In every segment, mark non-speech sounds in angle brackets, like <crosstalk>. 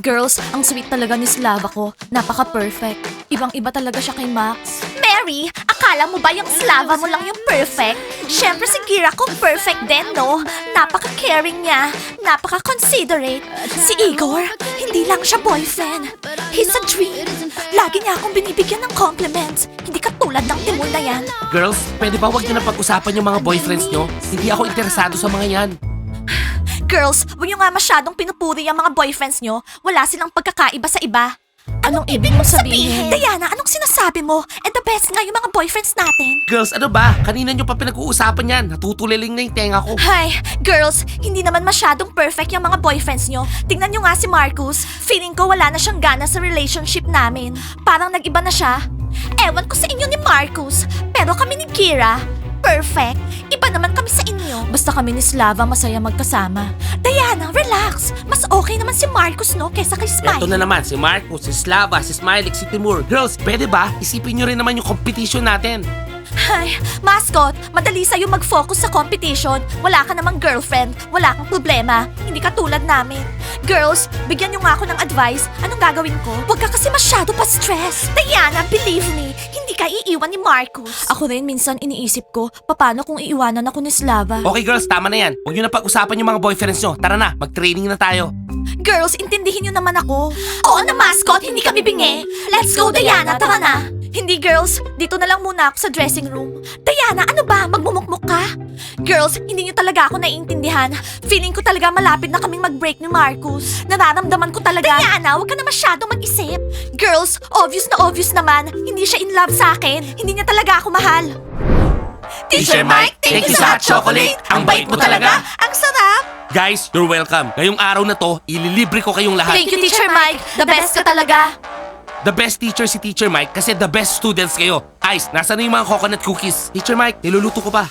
Girls, ang sweet talaga ni Slava ko. Napaka-perfect. Ibang-iba talaga siya kay Max. Mary, akala mo ba yung slava mo lang yung perfect? Siyempre si Gira ko perfect din, no? Napaka-caring niya, napaka-considerate. Si Igor, hindi lang siya boyfriend. He's a dream. Lagi niya akong binibigyan ng compliments. Hindi katulad ng timul na yan. Girls, pwede ba wag niyo na pag-usapan yung mga boyfriends nyo? Hindi ako interesado sa mga yan. Girls, huwag niyo nga masyadong pinupuri ang mga boyfriends niyo. Wala silang pagkakaiba sa iba. Anong ibig mong sabihin? Diana, anong sinasabi mo? And the best nga yung mga boyfriends natin. Girls, ano ba? Kanina nyo pa pinag-uusapan yan. Natutuliling na yung tenga ko. Hay, girls, hindi naman masyadong perfect yung mga boyfriends nyo. Tingnan nyo nga si Marcus. Feeling ko wala na siyang gana sa relationship namin. Parang nag-iba na siya. Ewan ko sa inyo ni Marcus, pero kami ni Kira, perfect. Iba naman kami sa inyo. Basta kami ni Slava masaya magkasama. Diana, relax. Mas okay naman si Marcus, no, kesa kay Ito Smiley. na naman, si Marcos, si Slava, si Smiley, si Timur. Girls, pwede ba? Isipin nyo rin naman yung competition natin. Ay, mascot, madali sa'yo mag-focus sa competition. Wala ka namang girlfriend, wala kang problema. Hindi ka tulad namin. Girls, bigyan niyo nga ako ng advice. Anong gagawin ko? Huwag ka kasi masyado pa stress. Diana, believe me, hindi ka iiwan ni Marcus. Ako rin minsan iniisip ko, paano kung iiwanan ako ni Slava? Okay girls, tama na yan. Huwag nyo na pag-usapan yung mga boyfriends nyo. Tara na, mag-training na tayo. Girls, intindihin niyo naman ako. Oo na, mascot, hindi kami bingi. Let's go, Diana, tara na. Hindi, girls. Dito na lang muna ako sa dressing room. Diana, ano ba? Magmumukmuk ka? Girls, hindi niyo talaga ako naiintindihan. Feeling ko talaga malapit na kaming mag-break ni Marcus. Nararamdaman ko talaga. Diana, huwag ka na masyadong mag-isip. Girls, obvious na obvious naman. Hindi siya in love sa akin. Hindi niya talaga ako mahal. Teacher Mike, thank you sa hot chocolate. Ang bait mo talaga. Ang sarap. Guys, you're welcome. Ngayong araw na to, ililibre ko kayong lahat. Thank you, Teacher Mike. The best ka talaga. The best teacher si Teacher Mike kasi the best students kayo. Ice, nasa na yung mga coconut cookies? Teacher Mike, niluluto ko pa.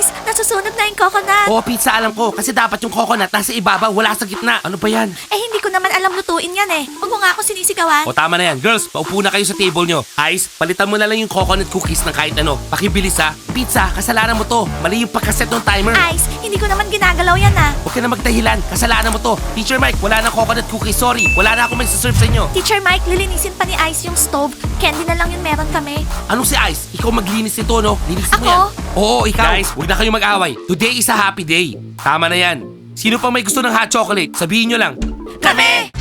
Ice, nasusunog na yung coconut. Oo, pizza alam ko. Kasi dapat yung coconut nasa ibabaw, wala sa gitna. Ano ba yan? Eh, hindi ko naman alam lutuin yan eh. Huwag mo nga ako sinisigawan. O tama na yan. Girls, paupo na kayo sa table nyo. Ice, palitan mo na lang yung coconut cookies ng kahit ano. Pakibilis ha. Pizza, kasalanan mo to. Mali yung pagkaset ng timer. Ice, hindi ko naman ginagalaw yan ah. Huwag ka na magdahilan. Kasalanan mo to. Teacher Mike, wala na coconut cookies. Sorry. Wala na ako magsaserve sa inyo. Teacher Mike, lilinisin pa ni Ice yung stove. Candy na lang yung meron kami. Anong si Ice? Ikaw maglinis nito, no? Linisin mo Ako? yan. Oo, ikaw. Guys, huwag na kayo mag-away. Today is a happy day. Tama na yan. Sino pa may gusto ng hot chocolate? Sabihin nyo lang. Kami!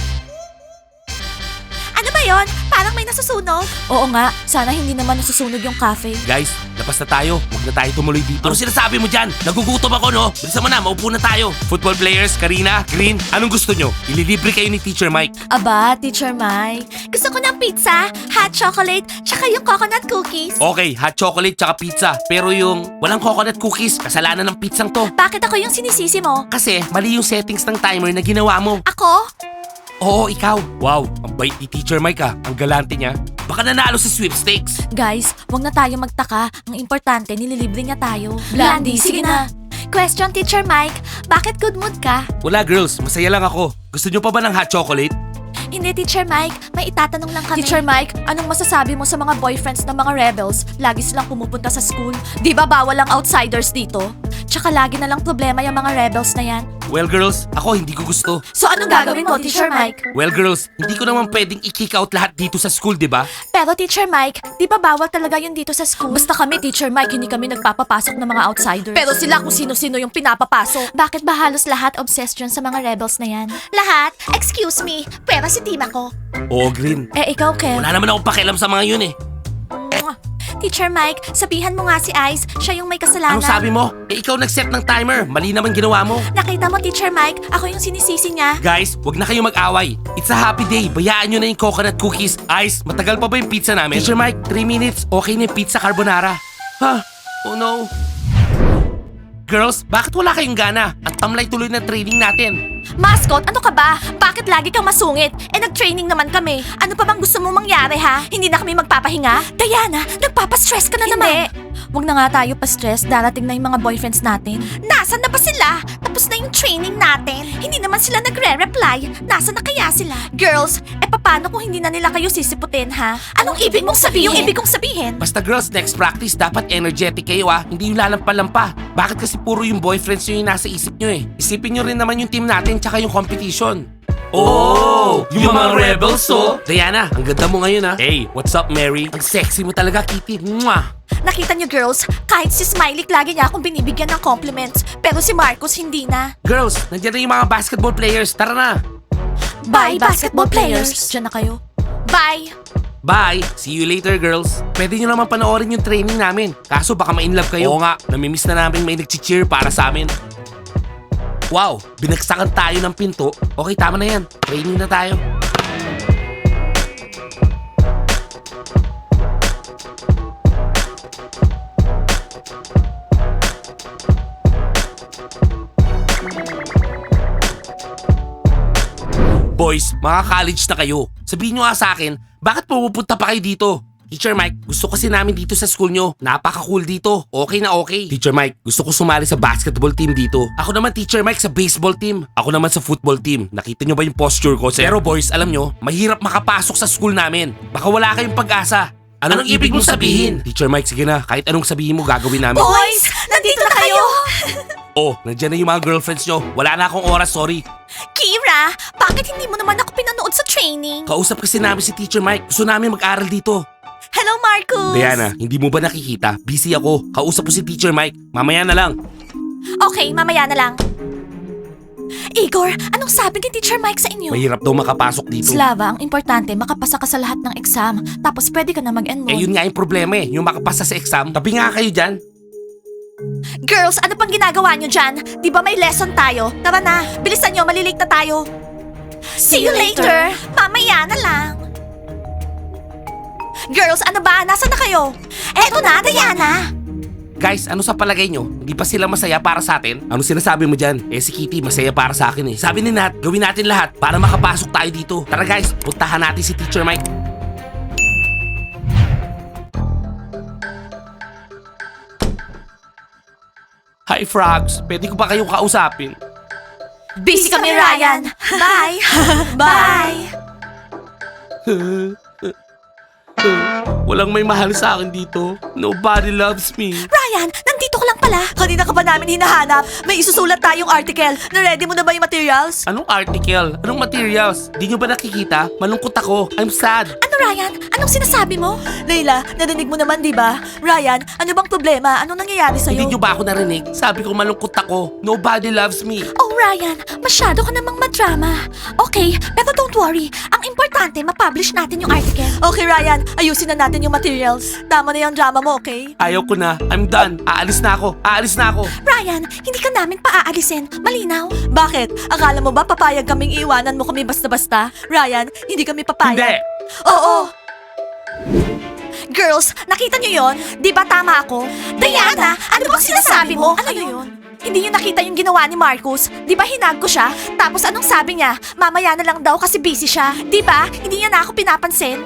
Ano ba yon? Parang may nasusunog. Oo nga, sana hindi naman nasusunog yung cafe. Guys, labas na tayo. Huwag na tayo tumuloy dito. Ano sinasabi mo dyan? Nagugutom ako, no? Bilisan mo na, maupo na tayo. Football players, Karina, Green, anong gusto nyo? Ililibre kayo ni Teacher Mike. Aba, Teacher Mike. Gusto ko ng pizza, hot chocolate, tsaka yung coconut cookies. Okay, hot chocolate tsaka pizza. Pero yung walang coconot cookies, kasalanan ng pizzang to. Bakit ako yung sinisisi mo? Kasi mali yung settings ng timer na ginawa mo. Ako? Oo, ikaw. Wow, ang bait ni Teacher Mike ah. Ang galante niya. Baka nanalo sa sweepstakes. Guys, wag na tayo magtaka. Ang importante, nililibre niya tayo. Blandy, sige na. Question, Teacher Mike. Bakit good mood ka? Wala girls, masaya lang ako. Gusto nyo pa ba ng hot chocolate? Hindi, Teacher Mike. May itatanong lang kami. Teacher Mike, anong masasabi mo sa mga boyfriends ng mga rebels? Lagi silang pumupunta sa school. Di ba bawal ang outsiders dito? Tsaka lagi na lang problema yung mga rebels na yan. Well girls, ako hindi ko gusto. So anong gagawin mo, Teacher Mike? Well girls, hindi ko naman pwedeng i-kick out lahat dito sa school, di ba? Pero Teacher Mike, di ba bawal talaga yun dito sa school? Basta kami, Teacher Mike, hindi kami nagpapapasok ng mga outsiders. Pero sila kung sino-sino yung pinapapasok. Bakit ba halos lahat obsessed yun sa mga rebels na yan? Lahat? Excuse me, pera si team ako. Oo, Green. Eh, ikaw, Kev. Wala naman akong pakialam sa mga yun eh. Teacher Mike, sabihan mo nga si Ice, siya yung may kasalanan. Anong sabi mo? Eh ikaw nag-set ng timer. Mali naman ginawa mo. Nakita mo, Teacher Mike, ako yung sinisisi niya. Guys, wag na kayo mag-away. It's a happy day. Bayaan nyo na yung coconut cookies. Ice, matagal pa ba yung pizza namin? Teacher Mike, 3 minutes. Okay na yung pizza carbonara. Ha? Oh no. Girls, bakit wala kayong gana? Ang tamlay tuloy na training natin. Mascot, ano ka ba? Bakit lagi kang masungit? Eh, nag-training naman kami. Ano pa bang gusto mo mangyari, ha? Hindi na kami magpapahinga? Diana, nagpapastress ka na naman. Huwag na nga tayo pa-stress. Darating na yung mga boyfriends natin. Nasaan na ba sila? Tapos na yung training natin. Hindi naman sila nagre-reply. Nasaan na kaya sila? Girls, eh paano kung hindi na nila kayo sisiputin, ha? Anong ibig mong sabihin? Yung ibig kong sabihin? Basta girls, next practice, dapat energetic kayo ah. Hindi yung lalampa-lampa. Bakit kasi puro yung boyfriends nyo yung nasa isip nyo eh? Isipin nyo rin naman yung team natin tsaka yung competition. Oh, yung mga rebels, oh. Diana, ang ganda mo ngayon, ha? Hey, what's up, Mary? Ang sexy mo talaga, Kitty. Mwah! Nakita niyo girls, kahit si Smiley lagi niya akong binibigyan ng compliments, pero si Marcus hindi na. Girls, nandiyan na yung mga basketball players. Tara na. Bye, basketball players. Diyan na kayo. Bye! Bye! See you later, girls. Pwede nyo naman panoorin yung training namin. Kaso baka ma-inlove kayo. Oo nga, namimiss na namin may nag-cheer para sa amin. Wow, binagsakan tayo ng pinto. Okay, tama na yan. Training na tayo. Boys, mga college na kayo. Sabihin nyo nga sa akin, bakit pupunta pa kayo dito? Teacher Mike, gusto kasi namin dito sa school nyo. Napaka-cool dito. Okay na okay. Teacher Mike, gusto ko sumali sa basketball team dito. Ako naman, Teacher Mike, sa baseball team. Ako naman sa football team. Nakita nyo ba yung posture ko, sir? Pero boys, alam nyo, mahirap makapasok sa school namin. Baka wala kayong pag-asa. Anong, ibig mong sabihin? Teacher Mike, sige na. Kahit anong sabihin mo, gagawin namin. Boys, nandito na kayo! <laughs> Oh, nandiyan na yung mga girlfriends nyo. Wala na akong oras, sorry. Kira, bakit hindi mo naman ako pinanood sa training? Kausap kasi namin si Teacher Mike. Gusto namin mag-aral dito. Hello, Marcus! Diana, hindi mo ba nakikita? Busy ako. Kausap ko si Teacher Mike. Mamaya na lang. Okay, mamaya na lang. Igor, anong sabi ni Teacher Mike sa inyo? Mahirap daw makapasok dito. Slava, ang importante, makapasa ka sa lahat ng exam. Tapos pwede ka na mag-enroll. Eh yun nga yung problema eh. Yung makapasa sa exam. Tabi nga kayo dyan. Girls, ano pang ginagawa nyo dyan? Di ba may lesson tayo? Tara na, bilisan nyo, malilate na tayo. See you later! Mamaya na lang. Girls, ano ba? Nasaan na kayo? Eto na, Diana! Guys, ano sa palagay nyo? Hindi pa sila masaya para sa atin? Ano sinasabi mo dyan? Eh si Kitty, masaya para sa akin eh. Sabi ni Nat, gawin natin lahat para makapasok tayo dito. Tara guys, puntahan natin si Teacher Mike. Hi Frogs, pwede ko ba kayong kausapin? Busy kami, Ryan. <laughs> Bye! Bye! <laughs> Walang may mahal sa akin dito. Nobody loves me. Ryan, nandito ka lang pala. Kanina ka pa namin hinahanap. May isusulat tayong article. Na-ready mo na ba yung materials? Anong article? Anong materials? Di nyo ba nakikita? Malungkot ako. I'm sad. Ano, Ryan? Anong sinasabi mo? Layla, narinig mo naman, di ba? Ryan, ano bang problema? Anong nangyayari sa'yo? Hindi nyo ba ako narinig? Sabi ko malungkot ako. Nobody loves me. Oh, Ryan, masyado ka namang madrama. Okay, pero don't worry. Ang importante, ma-publish natin yung article. Okay, Ryan, ayusin na natin yung materials. Tama na yung drama mo, okay? Ayaw ko na. I'm done. Aalis na ako. Aalis na ako. Ryan, hindi ka namin paaalisin. Malinaw? Bakit? Akala mo ba papayag kaming iiwanan mo kami basta-basta? Ryan, hindi kami papayag. Hindi. Oo. Girls, nakita niyo yon? Di ba tama ako? Diana, ano bang sinasabi mo? Ano yun? Hindi niyo nakita yung ginawa ni Marcus? Di ba hinag ko siya? Tapos anong sabi niya? Mamaya na lang daw kasi busy siya. Di ba? Hindi niya na ako pinapansin.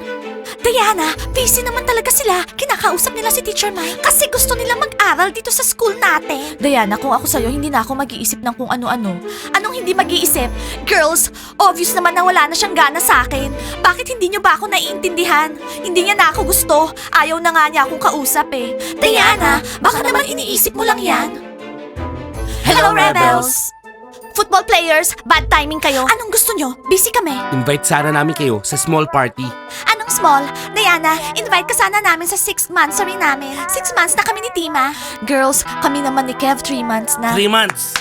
Diana, busy naman talaga sila. Kinakausap nila si Teacher Mike. Kasi gusto nila mag-aral dito sa school natin. Diana, kung ako sa'yo, hindi na ako mag-iisip ng kung ano-ano. Anong hindi mag-iisip? Girls, obvious naman na wala na siyang gana sa akin. Bakit hindi niyo ba ako naiintindihan? Hindi niya na ako gusto. Ayaw na nga niya akong kausap eh. Diana, baka naman iniisip mo lang yan. Hello, Rebels! Football players, bad timing kayo. Anong gusto nyo? Busy kami. Invite sana namin kayo sa small party. Small? Diana, invite ka sana namin sa 6 months sorry namin. 6 months na kami ni Tima. Girls, kami naman ni Kev, 3 months na. Three months.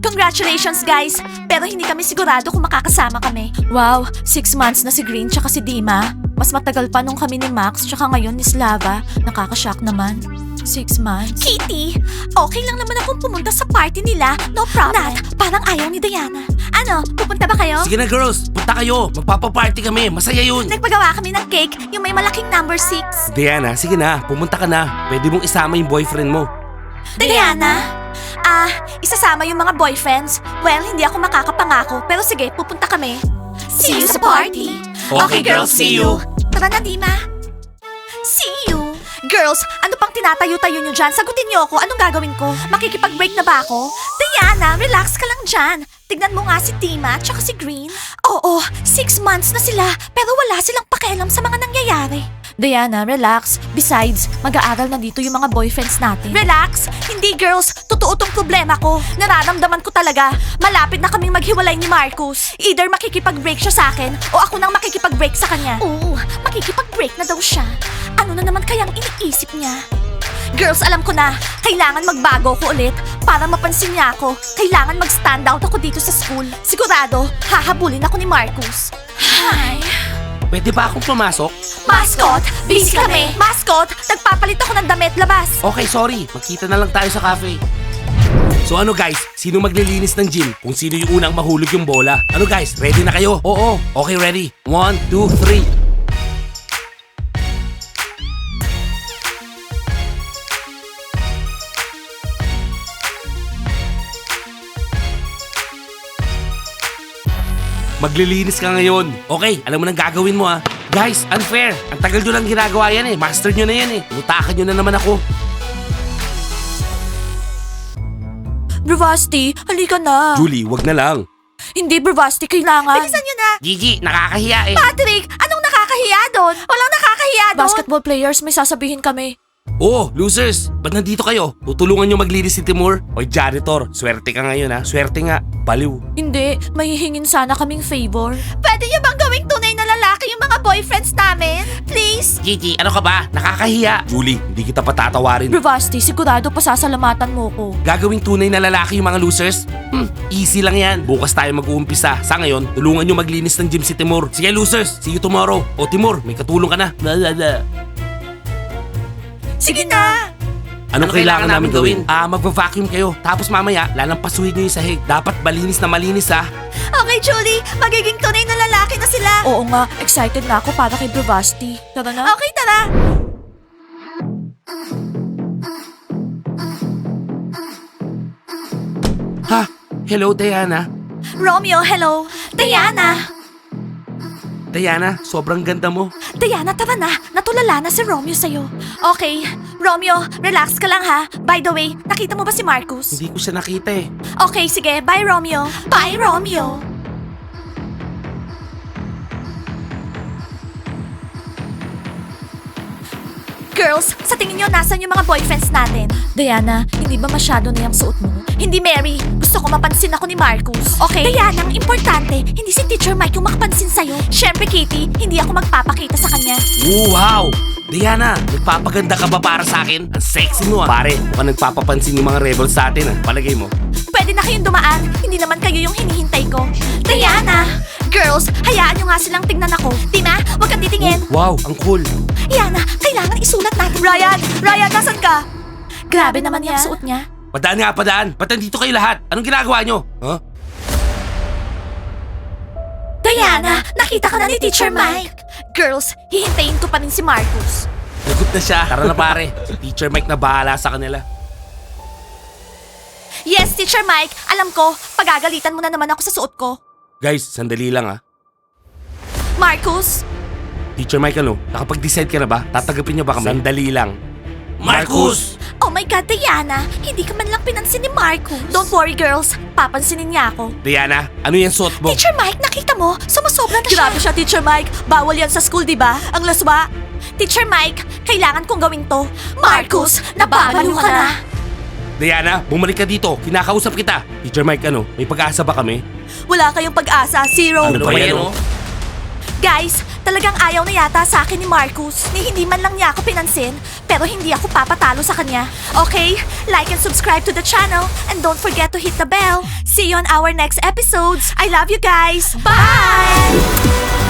Congratulations guys! Pero hindi kami sigurado kung makakasama kami. Wow, 6 months na si Green tsaka si Dima. Mas matagal pa nung kami ni Max tsaka ngayon ni Slava. Nakakashock naman. 6 months. Kitty, okay lang naman akong pumunta sa party nila. No problem. Nat, parang ayaw ni Diana. Ano, pupunta ba kayo? Sige na girls, punta kayo. Magpapaparty kami. Masaya yun. Nagpagawa kami ng cake, yung may malaking number 6. Diana, sige na. Pumunta ka na. Pwede mong isama yung boyfriend mo. Diana? Ah, isasama yung mga boyfriends? Well, hindi ako makakapangako, pero sige, pupunta kami. See you sa party. Okay, girls, see you. Tara na, Dima. See you. Girls, ano pang tinatayo-tayo nyo dyan? Sagutin nyo ako, anong gagawin ko? Makikipag-break na ba ako? Diana, relax ka lang dyan. Tignan mo nga si Dima at si Green. Oo, six months na sila, pero wala silang pakialam sa mga nangyayari. Diana, relax. Besides, mag-aaral na dito yung mga boyfriends natin. Relax! Hindi girls, totoo tong problema ko. Nararamdaman ko talaga. Malapit na kaming maghiwalay ni Marcus. Either makikipag-break siya sa akin o ako nang makikipag-break sa kanya. Oo, makikipag-break na daw siya. Ano na naman kayang iniisip niya? Girls, alam ko na. Kailangan magbago ko ulit para mapansin niya ako. Kailangan mag-stand out ako dito sa school. Sigurado, hahabulin ako ni Marcus. Hi. Pwede ba akong pumasok? Mascot, busy kami. Mascot, nagpapalit ako ng damit. Labas. Okay, sorry. Magkita na lang tayo sa cafe. So ano guys, sino maglilinis ng gym kung sino yung unang mahulog yung bola? Ano guys, ready na kayo? Oo, okay ready. One, two, three. Maglilinis ka ngayon. Okay, alam mo nang gagawin mo ha. Guys, unfair. Ang tagal nyo lang ginagawa yan eh. Master nyo na yan eh. Utakan nyo na naman ako. Bravasti, halika na. Julie, wag na lang. Hindi, Bravasti, kailangan. Bilisan niyo na. Gigi, nakakahiya eh. Patrick, anong nakakahiya doon? Walang nakakahiya doon. Basketball players, may sasabihin kami. Oh, losers! Ba't nandito kayo? Tutulungan nyo maglinis si Timur? Oy, janitor, swerte ka ngayon ha. Swerte nga. Baliw. Hindi, mahihingin sana kaming favor. Pwede niyo bang gawing tunay na lalaki yung mga boyfriends namin? Please? Gigi, ano ka ba? Nakakahiya. Julie, hindi kita patatawarin. Bravasti, sigurado pasasalamatan mo ko. Gagawing tunay na lalaki yung mga losers? Hmm, easy lang yan. Bukas tayo mag-uumpisa. Sa ngayon, tulungan nyo maglinis ng gym si Timur. Sige losers, see you tomorrow. O Timur, may katulong ka na. La, la, la. Sige na. Anong kailangan, namin gawin? Ah, magva-vacuum kayo. Tapos mamaya, lalampasuhin nyo yung sahig. Dapat malinis na malinis ha. Okay, Julie. Magiging tunay na lalaki na sila. Oo nga, excited na ako para kay Bravasti. Tara na. Okay, tara. Ha? Hello, Diana. Romeo, hello. Diana. Diana, sobrang ganda mo. Diana, tara na. Natulala na si Romeo sa'yo. Okay. Romeo, relax ka lang ha. By the way, nakita mo ba si Marcus? Hindi ko siya nakita eh. Okay, sige. Bye, Romeo. Bye, Romeo. Girls, sa tingin nyo, nasan yung mga boyfriends natin? Diana, hindi ba masyado na yung suot mo? Hindi, Mary. Gusto ko mapansin ako ni Marcus. Okay? Diana, ang importante, hindi si Teacher Mike yung makapansin sa'yo. Siyempre, Kitty, hindi ako magpapakita sa kanya. Ooh, wow! Diana, nagpapaganda ka ba para sa akin? Ang sexy mo ah. Pare, mukhang nagpapapansin yung mga rebels sa atin ah. Palagay mo. Pwede na kayong dumaan. Hindi naman kayo yung hinihintay ko. Diana! Girls, hayaan nyo nga silang tignan ako. Tina, huwag kang titingin. Wow, ang cool. Yana, kailangan isulat natin. Ryan! Ryan, nasan ka? Grabe naman yung suot niya. Padaan nga, padaan. Ba't nandito kayo lahat? Anong ginagawa nyo? Huh? Diana, nakita ka na ni Teacher Mike. Girls, hihintayin ko pa rin si Marcus. Lagot na siya. Tara na pare. Si Teacher Mike na bahala sa kanila. Yes, Teacher Mike, alam ko, pagagalitan mo na naman ako sa suot ko. Guys, sandali lang ah. Marcus, Teacher Mike ano, nakapag-decide ka na ba? Tatagapin niyo ba kami? Sandali lang. Marcus! Oh my God, Diana! Hindi ka man lang pinansin ni Marcus. Don't worry, girls. Papansinin niya ako. Diana, ano yung suot mo? Teacher Mike, nakita mo? Sumusobra na Grabe siya, Teacher Mike. Bawal yan sa school, di ba? Ang laswa. Teacher Mike, kailangan kong gawin to. Marcus, nababaliw ka na. Diana, bumalik ka dito. Kinakausap kita. Teacher Mike ano, may pag-asa ba kami? Wala kayong pag-asa. Zero. Ano ba yan, oh? Guys, talagang ayaw na yata sa akin ni Marcus. Ni hindi man lang niya ako pinansin, pero hindi ako papatalo sa kanya. Okay? Like and subscribe to the channel and don't forget to hit the bell. See you on our next episodes. I love you guys. Bye!